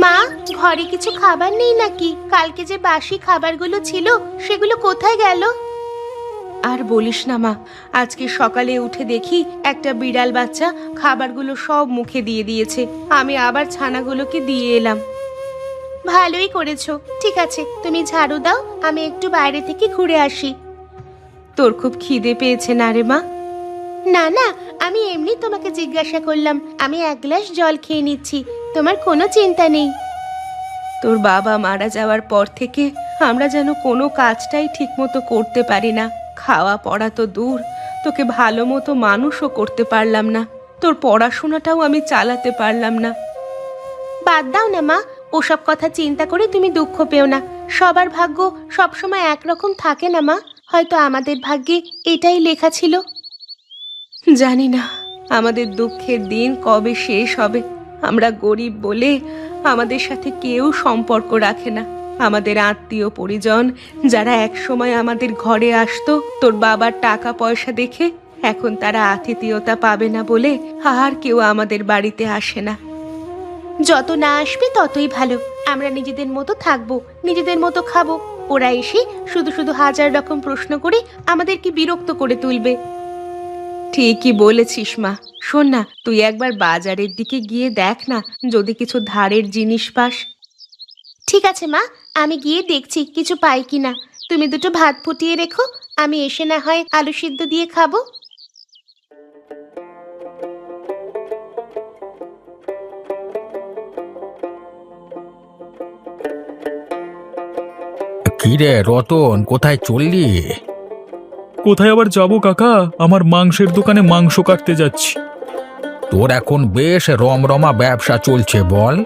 মা ঘরে কিছু খাবার নেই নাকি? কালকে যে বাসি খাবারগুলো ছিল সেগুলো কোথায় গেল? আর বলিস না মা আজকে সকালে উঠে দেখি একটা বিড়াল বাচ্চা খাবারগুলো সব মুখে দিয়ে দিয়েছে। আমি আবার ছানাগুলোকে দিয়ে এলাম। ভালোই করেছ। ঠিক আছে তুমি ঝাড়ু দাও আমি একটু বাইরে থেকে ঘুরে আসি। তোর খুব খিদে পেয়েছে না রে মা? না না আমি এমনি তোমাকে জিজ্ঞাসা করলাম। আমি এক গ্লাস জল খেয়ে নিচ্ছি। তোমার কোনো চিন্তা নেই। তোর বাবা মারা যাওয়ার পর থেকে আমরা যেন কোনো কাজটাই ঠিকমতো করতে পারি না। খাওয়া পড়া তো দূর। তোকে ভালো মতো মানুষও করতে পারলাম না। তোর পড়াশোনাটাও আমি চালাতে পারলাম না। বাদ দাও না মা। ওসব কথা চিন্তা করে তুমি দুঃখ পেও না। সবার ভাগ্য সবসময় একরকম থাকে না মা। হয়তো আমাদের ভাগ্যে এটাই লেখা ছিল। জানি না আমাদের দুঃখের দিন কবে শেষ হবে। আমরা গরিব বলে আমাদের সাথে কেউ সম্পর্ক রাখে না। আমাদের আত্মীয় পরিজন যারা একসময় আমাদের ঘরে আসতো, তোর বাবার টাকা পয়সা দেখে এখন তারা আতিথেয়তা পাবে না বলে আর কেউ আমাদের বাড়িতে আসে না। যত না আসবে ততই ভালো। আমরা নিজেদের মতো থাকব, নিজেদের মতো খাব। ওরা এসে শুধু শুধু হাজার রকম প্রশ্ন করে আমাদেরকে বিরক্ত করে তুলবে। ঠিকই বলেছিস মা। শোন না তুই একবার বাজারের দিকে গিয়ে দেখ না যদি কিছু ধারের জিনিস পাস। ঠিক আছে মা আমি গিয়ে দেখছি কিছু পাই কিনা। তুমি দুটো ভাত ফুটিয়ে রেখো আমি এসে না হয় আলু সিদ্ধ দিয়ে খাব। কিরে রতন কোথায় চললি? কোথায় আবার যাব কাকা? আমার মাংসের দোকানে মাংস কাটতে যাচ্ছি। তোর এখন বেশ রমরমা ব্যবসা চলছে বল।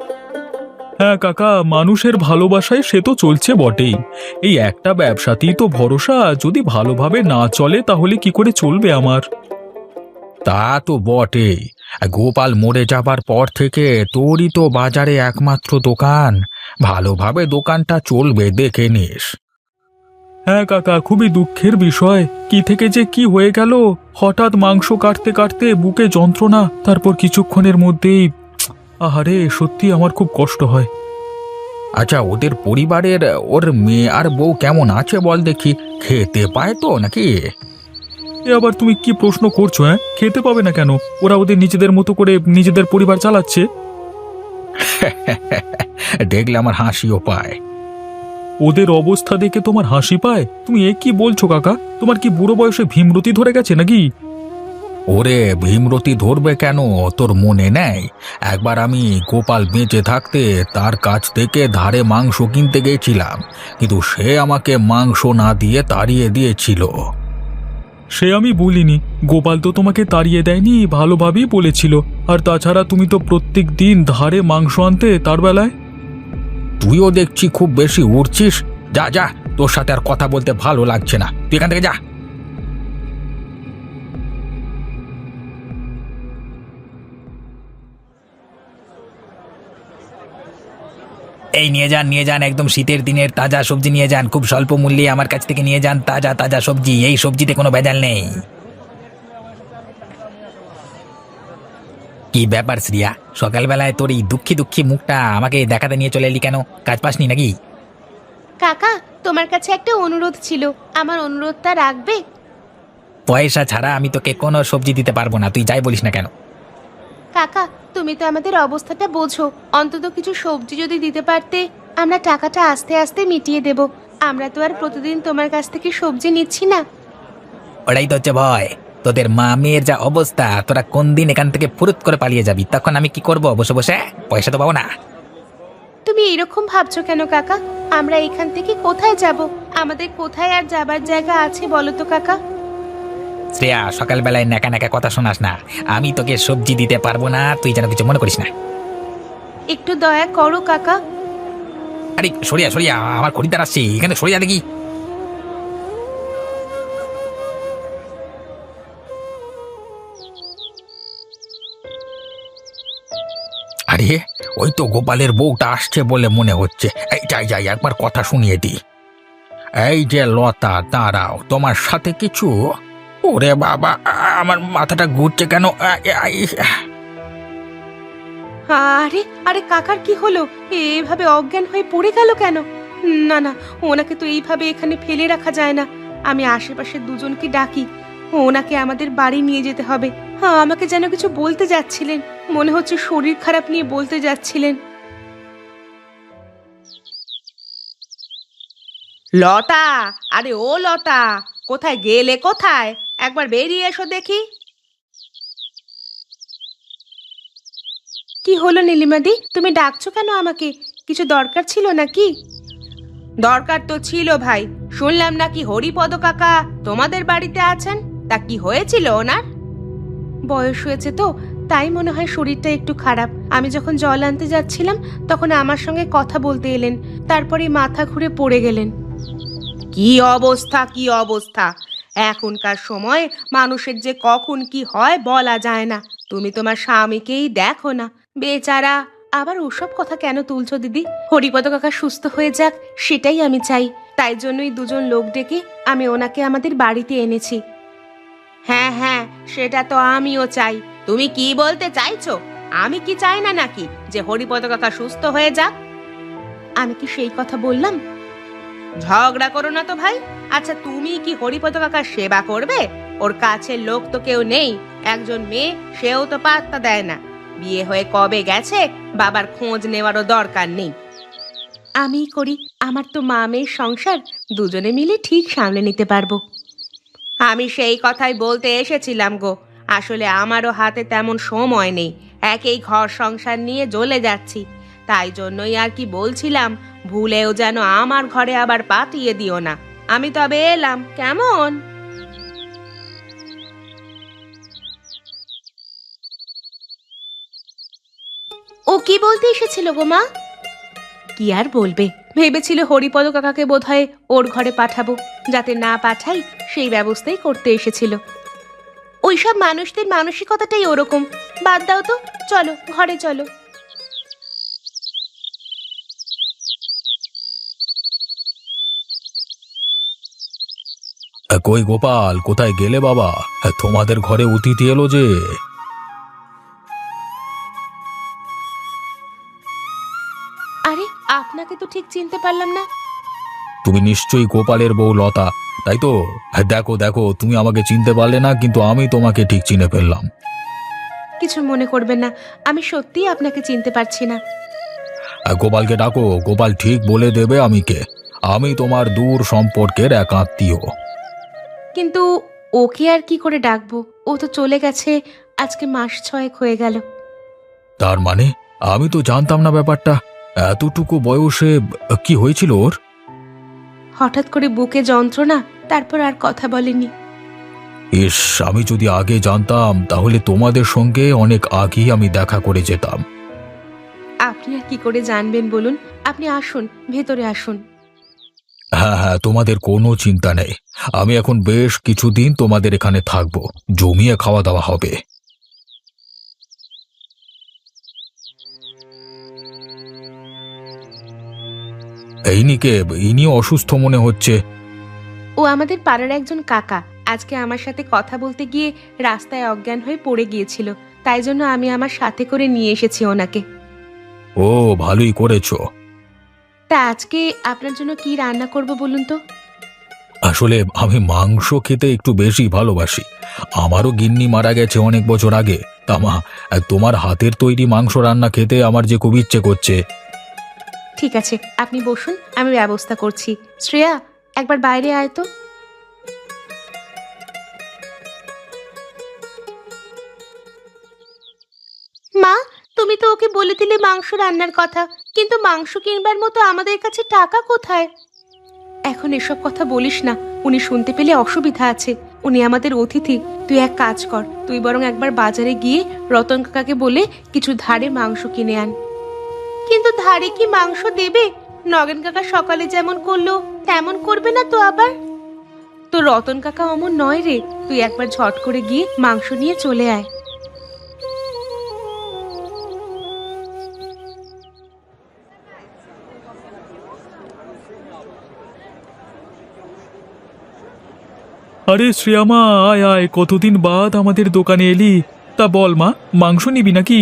হ্যাঁ কাকা মানুষের ভালোবাসায় সে তো চলছে বটেই। এই একটা ব্যবসাতেই তো ভরসা যদি ভালোভাবে না চলে তাহলে কি করে চলবে আমার? তা তো বটেই। গোপাল মরে যাবার পর থেকে তোরই তো বাজারে একমাত্র দোকান। ভালোভাবে দোকানটা চলবে দেখে নিস। হ্যাঁ কাকা খুবই দুঃখের বিষয়। কি থেকে যে কি হয়ে গেল? হঠাৎ মাংস কাটতে কাটতে বুকে যন্ত্রণা তারপর কিছুক্ষণের মধ্যেই আহারে সত্যি আমার খুব কষ্ট হয়। আচ্ছা ওদের পরিবারের ওর মেয়ে আর বউ কেমন আছে বল দেখি? খেতে পায় তো নাকি? এ আবার তুমি কি প্রশ্ন করছ হ্যাঁ? খেতে পাবে না কেন? ওরা ওদের নিজেদের মতো করে নিজেদের পরিবার চালাচ্ছে। দেখলে আমার হাসিও পায়। ওদের অবস্থা দেখে তোমার হাসি পায়? তুমি এ কি বলছো কাকা? তোমার কি বুড়ো বয়সে ভীমরতি ধরে গেছে নাকি? ওরে ভীমরতি ধরবে কেন? তোর মনে নেই? একবার আমি গোপাল বেঁচে থাকতে তার কাছ থেকে ধারে মাংস কিনতে গেছিলাম কিন্তু সে আমাকে মাংস না দিয়ে তাড়িয়ে দিয়েছিল। সে আমি বলিনি। গোপাল তো তোমাকে তাড়িয়ে দেয়নি ভালোভাবেই বলেছিল। আর তাছাড়া তুমি তো প্রত্যেক দিন ধারে মাংস আনতে তার বেলায়? তুইও দেখছি খুব বেশি উড়ছিস। যা যা, তোর সাথে আর কথা বলতে ভালো লাগছে না। তুই এখান থেকে যা। এই নিয়ে যান নিয়ে যান, একদম শীতের দিনের তাজা সবজি নিয়ে যান। খুব স্বল্প মূল্যে আমার কাছ থেকে নিয়ে যান তাজা তাজা সবজি। এই সবজিতে কোনো ভেজাল নেই। কি ব্যাপার শ্রিয়া? সকালবেলায় তোর এই দুঃখী দুঃখী মুখটা আমাকে দেখাতে নিয়ে চলে এলি কেন? কাজ পাসনি নাকি? কাকা তোমার কাছে একটা অনুরোধ ছিল। আমার অনুরোধটা রাখবে? পয়সা ছাড়া আমি তোকে কোনো সবজি দিতে পারব না। তুই যাই বলিস না কেন? কাকা তুমি তো আমাদের অবস্থাটা বোঝো। অন্তত কিছু সবজি যদি দিতে পারতে আমরা টাকাটা আস্তে আস্তে মিটিয়ে দেব। আমরা তো আর প্রতিদিন তোমার কাছ থেকে সবজি নিচ্ছি না। ওটাই তো হচ্ছে ভয়। তোদের মা মেয়ের যা অবস্থা তোরা কোন দিন এখান থেকে ফুরুত করে পালিয়ে যাবি? তখন আমি কি করব? বসে বসে পয়সা তো পাবো না। তুমি এরকম ভাবছ কেন কাকা? আমরা এখান থেকে কোথায় যাব? আমাদের কোথায় আর যাবার জায়গা আছে বলো তো কাকা? শ্রেয়া সকালবেলায় নাকা নাকা কথা শোনাস না। আমি তোকে সবজি দিতে পারব না তুই যেন কিছু মনে করিস না। একটু দয়া করো কাকা। আরে সরিয়া সরিয়া আমার খরিদ্দার আসছে এখানে সরিয়া দেখি। ওই তো গোপালের বউটা আসছে বলে মনে হচ্ছে। এই, যাই যাই, একবার কথা শুনিয়ে দি এই যে লতা, দাঁড়াও, তোমার সাথে কিছু? ওরে বাবা, আমার মাথাটা ঘুরছে কেন? আরে আরে কাকার কি হলো? এভাবে অজ্ঞান হয়ে পড়ে গেল কেন? না না, ওনাকে তো এইভাবে এখানে ফেলে রাখা যায় না। আমি আশেপাশের দুজনকে ডাকি। ওনাকে আমাদের বাড়ি নিয়ে যেতে হবে। আমাকে যেন কিছু বলতে যাচ্ছিলেন। মনে হচ্ছে শরীর খারাপ নিয়ে বলতে যাচ্ছিলেন। লতা আরে ও লতা কোথায় গেলে কোথায়? একবার বেরিয়ে এসো দেখি। কি হলো নীলিমাদি? তুমি ডাকছো কেন আমাকে? কিছু দরকার ছিল নাকি? দরকার তো ছিল ভাই। শুনলাম নাকি হরিপদ কাকা তোমাদের বাড়িতে আছেন? তা কি হয়েছিল ওনার? বয়স হয়েছে তো তাই মনে হয় শরীরটা একটু খারাপ। আমি যখন জল আনতে যাচ্ছিলাম তখন আমার সঙ্গে কথা বলতে এলেন। তারপরে মাথা ঘুরে পড়ে গেলেন। কি অবস্থা কি অবস্থা? এখনকার সময় মানুষের যে কখন কি হয় বলা যায় না। তুমি তোমার স্বামীকেই দেখো না। বেচারা আবার ওসব কথা কেন তুলছো দিদি? হরিপদ কাকা সুস্থ হয়ে যাক সেটাই আমি চাই। তাই জন্যই দুজন লোক ডেকে আমি ওনাকে আমাদের বাড়িতে এনেছি। হ্যাঁ হ্যাঁ সেটা তো আমিও চাই। তুমি কি বলতে চাইছো? আমি কি চাই না নাকি যে হরিপদ কাকা সুস্থ হয়ে যাক? আমি কি সেই কথা বললাম? ঝগড়া করো না তো ভাই। আচ্ছা তুমি কি হরিপদ কাকার সেবা করবে? ওর কাছের লোক তো কেউ নেই। একজন মেয়ে, সেও তো পাত্তা দেয় না। বিয়ে হয়ে কবে গেছে? বাবার খোঁজ নেওয়ারও দরকার নেই। আমি করি। আমার তো মা মেয়ের সংসার। দুজনে মিলে ঠিক সামলে নিতে পারব। আমি সেই কথাই বলতে এসেছিলাম গো। আসলে আমারও হাতে তেমন সময় নেই। একেই ঘর সংসার নিয়ে জ্বলে যাচ্ছি। তাই জন্যই আর কি বলছিলাম, ভুলেও যেন আমার ঘরে আবার পাতিয়ে দিও না। আমি তবে এলাম, কেমন? ও কি বলতে এসেছিল গো মা? কি আর বলবে? ভেবেছিল হরিপদ কাকাকে বোধহয় ওর ঘরে পাঠাবো, যাতে না পাঠাই সেই ব্যবস্থাই করতে এসেছিল। ওইসব মানুষদের মানসিকতাটাই ওরকম। বাদ দাও তো, চলো, ঘরে চলো। কই গোপাল, কোথায় গেলে বাবা? তোমাদের ঘরে অতিথি এলো যে। চিনতে পারলাম না। তুমি নিশ্চয়ই গোপালের বউ লতা তাই তো? হ্যাঁ, দেখো দেখো তুমি আমাকে চিনতে পারলে না কিন্তু আমি তোমাকে ঠিক চিনে ফেললাম। কিছু মনে করবেন না আমি সত্যিই আপনাকে চিনতে পারছি না। আ, গোপালকে ডাকো গোপাল ঠিক বলে দেবে আমি কে। আমি তোমার দূর সম্পর্কের এক আত্মীয়। কিন্তু ওকে আর কি করে ডাকবো? ও তো চলে গেছে আজকে মাস ছয়েক হয়ে গেল। তার মানে? আমি তো জানতাম না ব্যাপারটা। এতটুকু বয়সে কি হয়েছিল ওর? হঠাৎ করে বুকে যন্ত্রণা তারপর আর কথা বলেনি। ইস আমি যদি আগে জানতাম তাহলে তোমাদের সঙ্গে অনেক আগেই আমি দেখা করে যেতাম। আপনি আর কি করে জানবেন বলুন? আপনি আসুন ভেতরে আসুন। হ্যাঁ হ্যাঁ তোমাদের কোনো চিন্তা নেই। আমি এখন বেশ কিছুদিন তোমাদের এখানে থাকব। জমিয়ে খাওয়া দাওয়া হবে। এই নিকে ইনি অসুস্থ মনে হচ্ছে। ও আমাদের পাড়ার একজন কাকা। আজকে আমার সাথে কথা বলতে গিয়ে রাস্তায় অজ্ঞান হয়ে পড়ে গিয়েছিল। তাই জন্য আমি আমার সাথে করে নিয়ে এসেছি ওনাকে। ও ভালোই করেছ। তা আজকে আপনার জন্য কি রান্না করব বলুন তো? আসলে আমি মাংস খেতে একটু বেশি ভালোবাসি। আমারও গিন্নি মারা গেছে অনেক বছর আগে। তা মা তোমার হাতের তৈরি মাংস রান্না খেতে আমার যে খুব ইচ্ছে করছে। ঠিক আছে, আপনি বসুন, আমি ব্যবস্থা করছি। শ্রেয়া, একবার বাইরে আয় তো। মা, তুমি তো ওকে বলে দিলে মাংস রান্নার কথা, কিন্তু মাংস কিনবার মতো আমাদের কাছে টাকা কোথায়? এখন এসব কথা বলিস না, উনি শুনতে পেলে অসুবিধা আছে। উনি আমাদের অতিথি, তুই এক কাজ কর, তুই বরং একবার বাজারে গিয়ে রতন কাকাকে বলে কিছু ধারে মাংস কিনে আন। কিন্তু ধারে কি মাংস দেবে? নগেন কাকা সকালে যেমন করল, তেমন করবে না তো আবার? তো রতন কাকা অমন নয় রে, তুই একবার ঝট করে গিয়ে মাংস নিয়ে চলে আয়। আরে শ্রেয়ামা, আয় আয়, কতদিন বাদ আমাদের দোকানে এলি? তা বল মা, মাংস নিবি নাকি?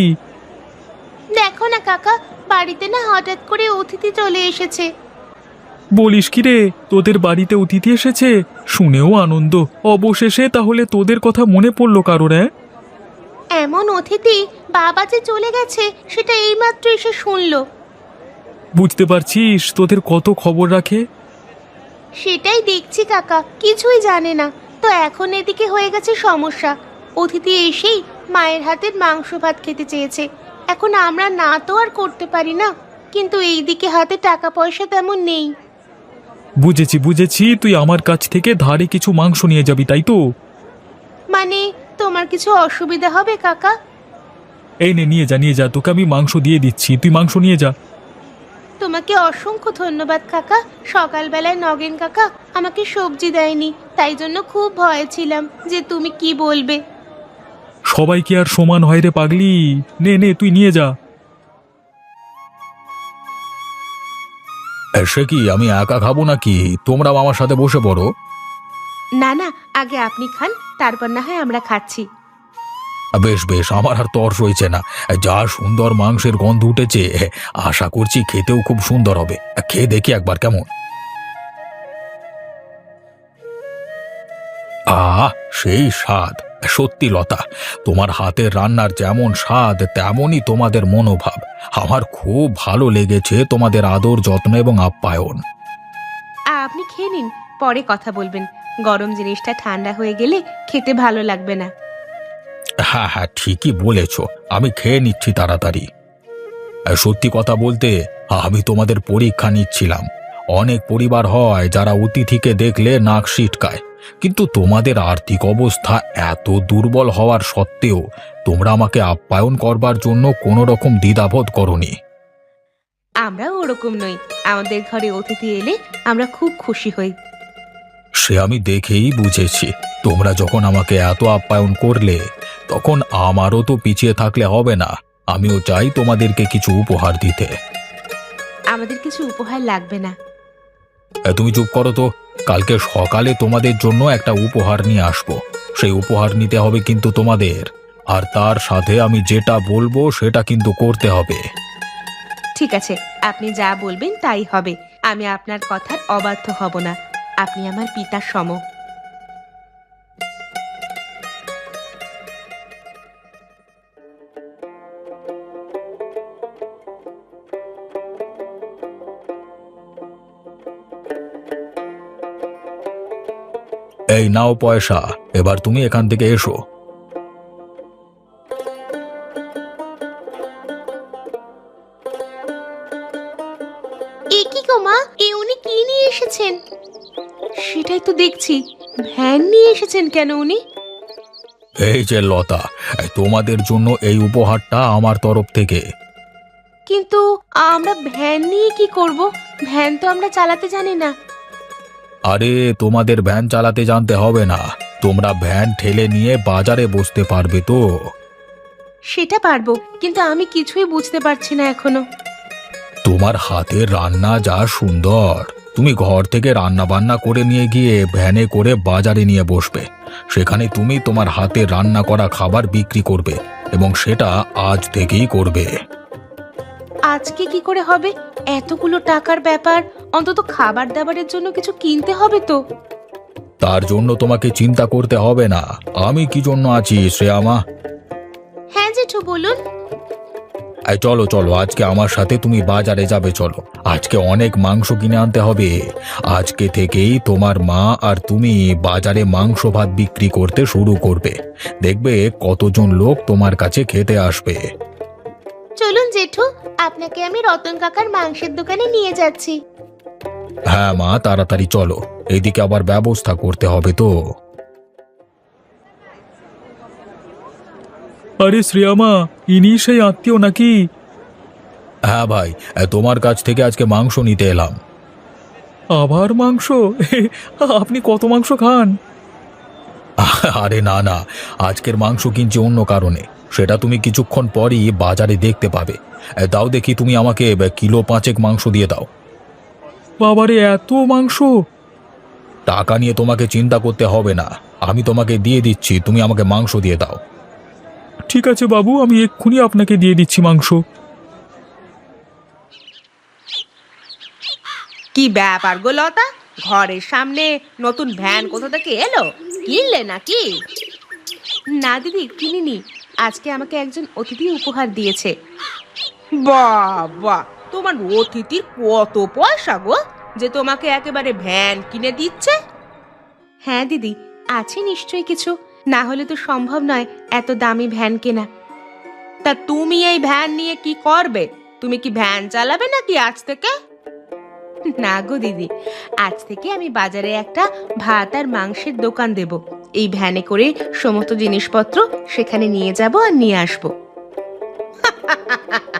বাড়িতে না হঠাৎ করে অতিথি চলে এসেছে। বলিস কি রে? তোদের বাড়িতে অতিথি এসেছে? শুনেও আনন্দ। অবশেষে তাহলে তোদের কথা মনে পড়ল কারোর হ্যাঁ এমন অতিথি বাবা যে চলে গেছে সেটা এইমাত্র এসে শুনলো। বুঝতে পারছিস তোদের কত খবর রাখে? সেটাই দেখছি কাকা কিছুই জানে না। তো এখন এদিকে হয়ে গেছে সমস্যা। অতিথি এসেই মায়ের হাতের মাংস ভাত খেতে চেয়েছে। এখন আমরা না তো আর করতে পারি না। কিন্তু এই দিকে হাতে টাকা পয়সা তেমন নেই। বুঝেছি বুঝেছি তুই আমার কাছ থেকে ধারে কিছু মাংস নিয়ে যাবি তাই তো? মানে তোমার কিছু অসুবিধা হবে কাকা? এই নে নিয়ে যা নিয়ে যা তোকে আমি মাংস দিয়ে দিচ্ছি তুই মাংস নিয়ে যা। তোমাকে অসংখ্য ধন্যবাদ কাকা। সকালবেলায় নগেন কাকা আমাকে সবজি দেয়নি তাই জন্য খুব ভয়ে ছিলাম যে তুমি কি বলবে। সবাই কি আর সমান হয় রে পাগলি? নে নে তুই নিয়ে যা। সে কি আমি একা খাব নাকি? তোমরাও আমার সাথে বসে পড়ো। না না আগে আপনি খান তারপর না হয় আমরা খাচ্ছি। বেশ বেশ আমার আর তর সইছে না। যা সুন্দর মাংসের গন্ধ উঠেছে আশা করছি খেতেও খুব সুন্দর হবে। খেয়ে দেখি একবার কেমন। আহ সেই স্বাদ। সত্যি লতা তোমার হাতের রান্নার যেমন স্বাদ তেমনই তোমাদের মনোভাব। আমার খুব ভালো লেগেছে তোমাদের আদর যত্ন এবং আপ্যায়ন। আপনি খেয়ে নিন পরে কথা বলবেন। গরম জিনিসটা ঠান্ডা হয়ে গেলে খেতে ভালো লাগবে না। হ্যাঁ হ্যাঁ ঠিকই বলেছ। আমি খেয়ে নিচ্ছি তাড়াতাড়ি। সত্যি কথা বলতে আমি তোমাদের পরীক্ষা নিচ্ছিলাম। অনেক পরিবার হয় যারা অতিথিকে দেখলে নাক সিটকায়। কিন্তু তোমাদের আর্থিক অবস্থা এত দুর্বল হওয়ার সত্ত্বেও তোমরা আমাকে আপ্যায়ন করবার জন্য কোনো রকম দ্বিধাবোধ করনি। আমরাও ওরকম নই। আমাদের ঘরে অতিথি এলে আমরা খুব খুশি হই। সে আমি দেখেই বুঝেছি। তোমরা যখন আমাকে এত আপ্যায়ন করলে তখন আমারও তো পিছিয়ে থাকলে হবে না। আমিও চাই তোমাদেরকে কিছু উপহার দিতে। আমাদের কিছু উপহার লাগবে না। তুমি চুপ করো তো। কালকে সকালে তোমাদের জন্য একটা উপহার নিয়ে আসব। সেই উপহার নিতে হবে কিন্তু তোমাদের। আর তার সাথে আমি যেটা বলব সেটা কিন্তু করতে হবে। ঠিক আছে, আপনি যা বলবেন তাই হবে। আমি আপনার কথার অবাধ্য হব না। আপনি আমার পিতার সম। এই নাও পয়সা এবার তুমি এখান থেকে এসো। এ কি গো মা? এ উনি কি নিয়ে এসেছেন? সেটাই তো দেখছি। ভ্যান নিয়ে এসেছেন কেন উনি? এই যে লতা তোমাদের জন্য এই উপহারটা আমার তরফ থেকে। কিন্তু আমরা ভ্যান নিয়ে কি করব? ভ্যান তো আমরা চালাতে জানি না। আরে তোমাদের ভ্যান চালাতে জানতে হবে না। তোমরা ভ্যান ঠেলে নিয়ে বাজারে বসতে পারবে তো। সেটা পারব কিন্তু আমি কিছুই বুঝতে পারছি না এখনও। তোমার হাতের রান্না যা সুন্দর। তুমি ঘর থেকে রান্না বান্না করে নিয়ে গিয়ে ভ্যানে করে বাজারে নিয়ে বসবে। সেখানে তুমি তোমার হাতে রান্না করা খাবার বিক্রি করবে এবং সেটা আজ থেকেই করবে। আজকে কি করে হবে? এতগুলো টাকার ব্যাপার। অন্তত খাবার দাবারের জন্য কিছু কিনতে হবে তো। তার জন্য তোমাকে চিন্তা করতে হবে না। আমি কি জন্য আছি শ্রেয়ামা? হ্যাঁ জেঠু বলুন। এই চলো চলো আজকে আমার সাথে তুমি বাজারে যাবে চলো। আজকে অনেক মাংস কিনে আনতে হবে। আজকে থেকেই তোমার মা আর তুমি বাজারে মাংস ভাত বিক্রি করতে শুরু করবে। দেখবে কতজন লোক তোমার কাছে খেতে আসবে। চলুন জেঠু আপনাকে আমি রতন কাকার মাংসের দোকানে নিয়ে যাচ্ছি। হ্যাঁ মা তাড়াতাড়ি চলো। এইদিকে আবার ব্যবস্থা করতে হবে তো। আরে শ্রেয়ামা ইনি সেই আত্মীয় নাকি? হ্যাঁ ভাই তোমার কাছ থেকে আজকে মাংস নিতে এলাম। আবার মাংস? আপনি কত মাংস খান? আরে না না আজকের মাংস কিনছি অন্য কারণে। সেটা তুমি কিছুক্ষণ পরই বাজারে দেখতে পাবে। দাও দেখি তুমি আমাকে কিলো পাঁচেক মাংস দিয়ে দাও। বাবারে এত মাংস। টাকা নিয়ে তোমাকে চিন্তা করতে হবে না। আমি তোমাকে দিয়ে দিচ্ছি তুমি আমাকে মাংস দিয়ে দাও। ঠিক আছে বাবু আমি এক্ষুনি আপনাকে দিয়ে দিচ্ছি মাংস। কি ব্যাপার গো লতা? ঘরের সামনে নতুন ভ্যান কোথা থেকে এলো? কিনলে নাকি? না দিদি কিনিনি। আজকে আমাকে একজন অতিথি উপহার দিয়েছে। বাবা তোমার অতিথির কত পয়সা গো যে তোমাকে একেবারে ভ্যান কিনে দিচ্ছে? হ্যাঁ দিদি আছে নিশ্চয়ই কিছু। না হলে তো সম্ভব নয় এত দামি ভ্যান কেনা। তা তুমি এই ভ্যান নিয়ে কি করবে? তুমি কি ভ্যান চালাবে নাকি আজ থেকে? না গো দিদি আজ থেকে আমি বাজারে একটা ভাত আর মাংসের দোকান দেব। এই ভ্যানে করে সমস্ত জিনিসপত্র সেখানে নিয়ে যাব আর নিয়ে আসব।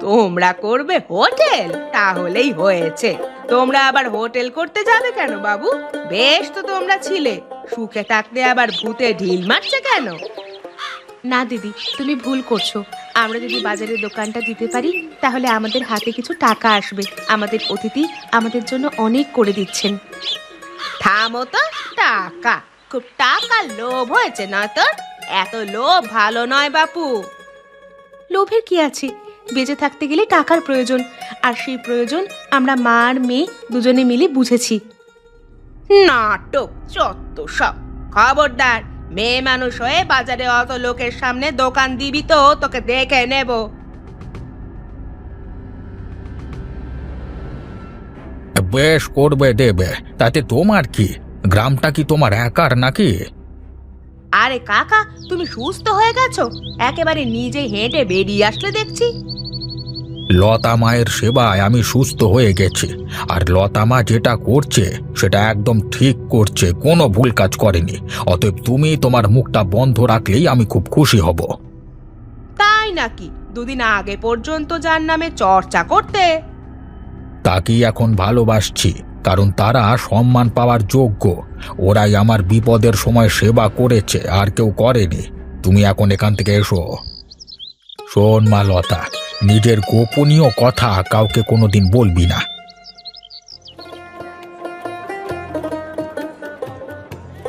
তোমরা করবে হোটেল তাহলেই হয়েছে। তোমরা আবার হোটেল করতে যাবে কেন বাবু? বেশ তো তোমরা ছিলে সুখে থাকতে আবার ভূতে ঢিল মারছে কেন? না দিদি তুমি ভুল করছ। আমরা যদি বাজারে দোকানটা দিতে পারি তাহলে আমাদের হাতে কিছু টাকা আসবে। আমাদের অতিথি আমাদের জন্য অনেক করে দিচ্ছেন। থামো তো টাকা। খুব টাকা লোভ হয়েছে না তোর এত লোভ ভালো নয় বাপু। লোভের কি আছে? বেঁচে থাকতে গেলে টাকার প্রয়োজন। আর সেই প্রয়োজন আমরা মা আর মেয়ে দুজনে মিলে বুঝেছি। নাটক চত্ব সব। খবরদার মেয়ে মানুষ হয়ে বাজারে অত লোকের সামনে দোকান দিবি তো তোকে দেখে নেব। বেশ করবে দেবে তাতে তোমার কি? গ্রামটা কি তোমার একার নাকি? আরে কাকা তুমি সুস্থ হয়ে গেছো? একেবারে নিজে হেঁটে বেরিয়ে আসলে দেখছি। লতা মায়ের সেবায় আমি সুস্থ হয়ে গেছি। আর লতা মা যেটা করছে সেটা একদম ঠিক করছে কোনো ভুল কাজ করেনি। অতএব তুমি তোমার মুখটা বন্ধ রাখলেই আমি খুব খুশি হব। তাই নাকি? দুদিন আগে পর্যন্ত যার নামে চর্চা করতে। তাকেই এখন ভালোবাসছি? কারণ তারা সম্মান পাওয়ার যোগ্য। ওরাই আমার বিপদের সময় সেবা করেছে আর কেউ করেনি। তুমি এখন এখান থেকে এসো। শোন মা লতা নিজের গোপনীয় কথা কাউকে কোনোদিন বলবি না।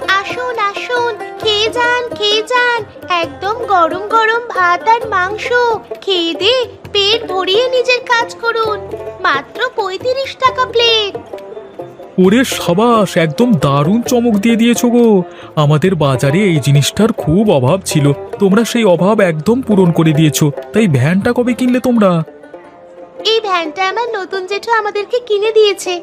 আসুন আসুন, খেয়ে যান খেয়ে যান। একদম গরম গরম ভাত আর মাংস। খেয়ে দে, পেট ভরিয়ে নিজের কাজ করুন। মাত্র পঁয়ত্রিশ টাকা প্লেট ওরে সাবাস একদম দারুণ চমক দিয়ে দিয়েছ গো। আমাদের বাজারে এই জিনিসটার খুব অভাব ছিল। তোমরা সেই অভাব একদম পূরণ করে দিয়েছ। তাই ভ্যানটা কবে কিনলে তোমরা? এই ভ্যানটা আমার নতুন জেঠু আমাদেরকে কিনে দিয়েছে।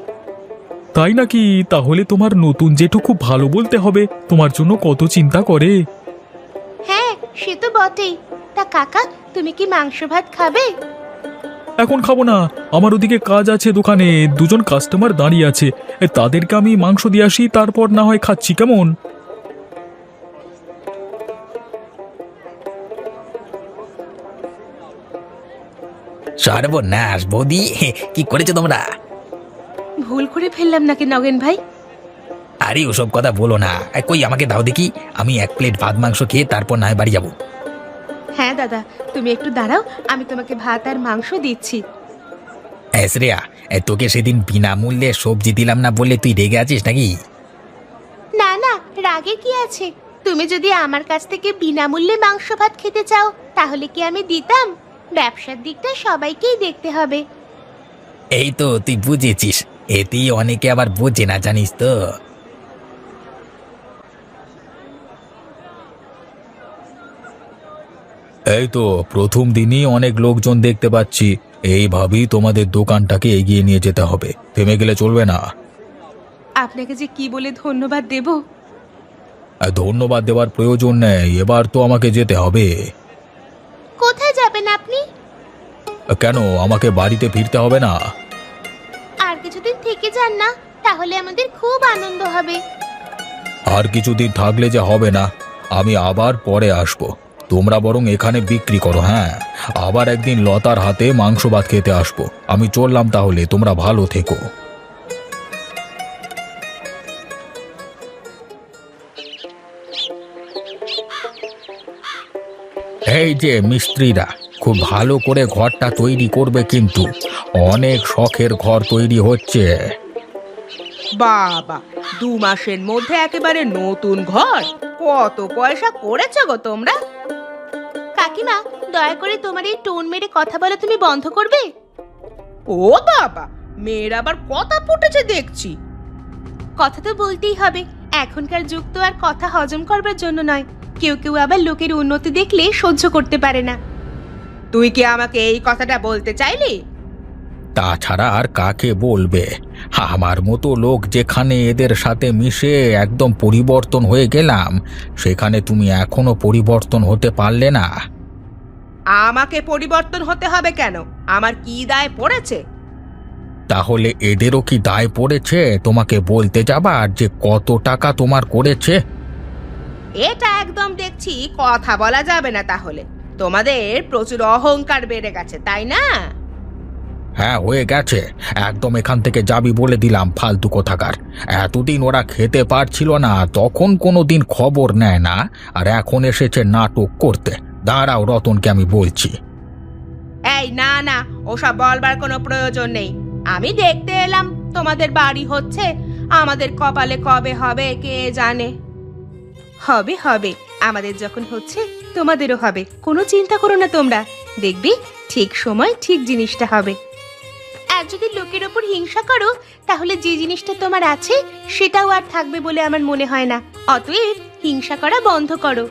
তাই নাকি? তাহলে তোমার নতুন জেঠু খুব ভালো বলতে হবে। তোমার জন্য কত চিন্তা করে। হ্যাঁ সে তো বটেই। তা কাকা তুমি কি মাংস ভাত খাবে? এখন খাব না। আমার ওদিকে কাজ আছে দোকানে। দুজন কাস্টমার দাঁড়িয়ে আছে। তাদেরকে আমি মাংস দিয়ে আসি তারপর না হয় খাচ্ছি। কেমন? সর্বনাশ বৌদি। কি করেছ তোমরা? ভুল করে ফেললাম নাকি নগেন ভাই? আরে ওসব কথা বলো না। কই আমাকে দাও দেখি। আমি এক প্লেট ভাত মাংস খেয়ে তারপর না হয় বাড়ি যাব। হ্যাঁ দাদা। তুমি একটু দাঁড়াও আমি তোমাকে ভাত আর মাংস দিচ্ছি। হ্যাঁ শ্রেয়া তোকে সেদিন বিনামূল্যে সবজি দিলাম না বলে তুই রেগে আছিস নাকি? না না রাগে কি আছে? তুমি যদি আমার কাছ থেকে বিনামূল্যে মাংস ভাত খেতে চাও তাহলে কি আমি দিতাম? ব্যবসার দিকটা সবাইকেই দেখতে হবে। এই তো তুই বুঝেছিস এতেই অনেকে আবার বোঝে না জানিস তো? এই তো প্রথম দিনই অনেক লোকজন দেখতে পাচ্ছি। এইভাবেই তোমাদের দোকানটাকে এগিয়ে নিয়ে যেতে হবে। থেমে গেলে চলবে না। আপনাকে যে কি বলে ধন্যবাদ দেব? আর ধন্যবাদ দেওয়ার প্রয়োজন নেই এবার তো আমাকে যেতে হবে। কোথায় যাবেন আপনি? কেন আমাকে বাড়িতে ফিরতে হবে না? আর কিছুদিন থেকে যান না তাহলে আমাদের খুব আনন্দ হবে। আর কিছুদিন থাকলে যে হবে না আমি আবার পরে আসব। তোমরা বরং এখানে বিক্রি করো হ্যাঁ। আবার একদিন লতার হাতে মাংস ভাত খেতে আসব। আমি চললাম তাহলে, তোমরা ভালো থেকো। এই যে মিস্ত্রিরা, খুব ভালো করে ঘরটা তৈরি করবে কিন্তু। অনেক শখের ঘর তৈরি হচ্ছে। বাবা, দু মাসের মধ্যে একেবারে নতুন ঘর। কত পয়সা করেছ গো তোমরা? কাকিমা দয়া করে তোমার এই টোন মেরে কথা বলা তুমি বন্ধ করবে? ও বাবা মেয়ের আবার কথা ফুটেছে দেখছি। কথা তো বলতেই হবে এখনকার যুগ তো আর কথা হজম করবার জন্য নয়। কেউ কেউ আবার লোকের উন্নতি দেখলে সহ্য করতে পারে না। তুই কি আমাকে এই কথাটা বলতে চাইলি? তাছাড়া আর কাকে বলবে? আমার মতো লোক যেখানে এদের সাথে মিশে একদম পরিবর্তন হয়ে গেলাম সেখানে তুমি এখনও পরিবর্তন হতে পারলে না। আমাকে পরিবর্তন হতে হবে কেন? আমার কি দায় পড়েছে? তাহলে এদেরও কি দায় পড়েছে? তোমাকে বলতে যাবার যে কত টাকা তোমার করেছে? এটা একদম দেখছি কথা বলা যাবে না তাহলে। তোমাদের প্রচুর অহংকার বেড়ে গেছে তাই না? হ্যাঁ হয়ে গেছে। একদম এখান থেকে যাবি বলে দিলাম ফালতু কোথাকার। এতদিন ওরা খেতে পারছিল না তখন কোনো দিন খবর নেয় না আর এখন এসেছে নাটক করতে। দাঁড়াও রতনকে আমি বলছি। এই না না, ওসব বলবার কোনো প্রয়োজন নেই। আমি দেখতে এলাম, তোমাদের বাড়ি হচ্ছে। আমাদের কপালে কবে হবে, কে জানে? হবে হবে। আমাদের যখন হচ্ছে, তোমাদেরও হবে। কোনো চিন্তা করো না তোমরা। দেখবি, ঠিক সময় ঠিক জিনিসটা হবে। আর যদি লোকের ওপর হিংসা করো, তাহলে যে জিনিসটা তোমার আছে, সেটাও আর থাকবে বলে আমার মনে হয় না। অতএব হিংসা করা বন্ধ করো।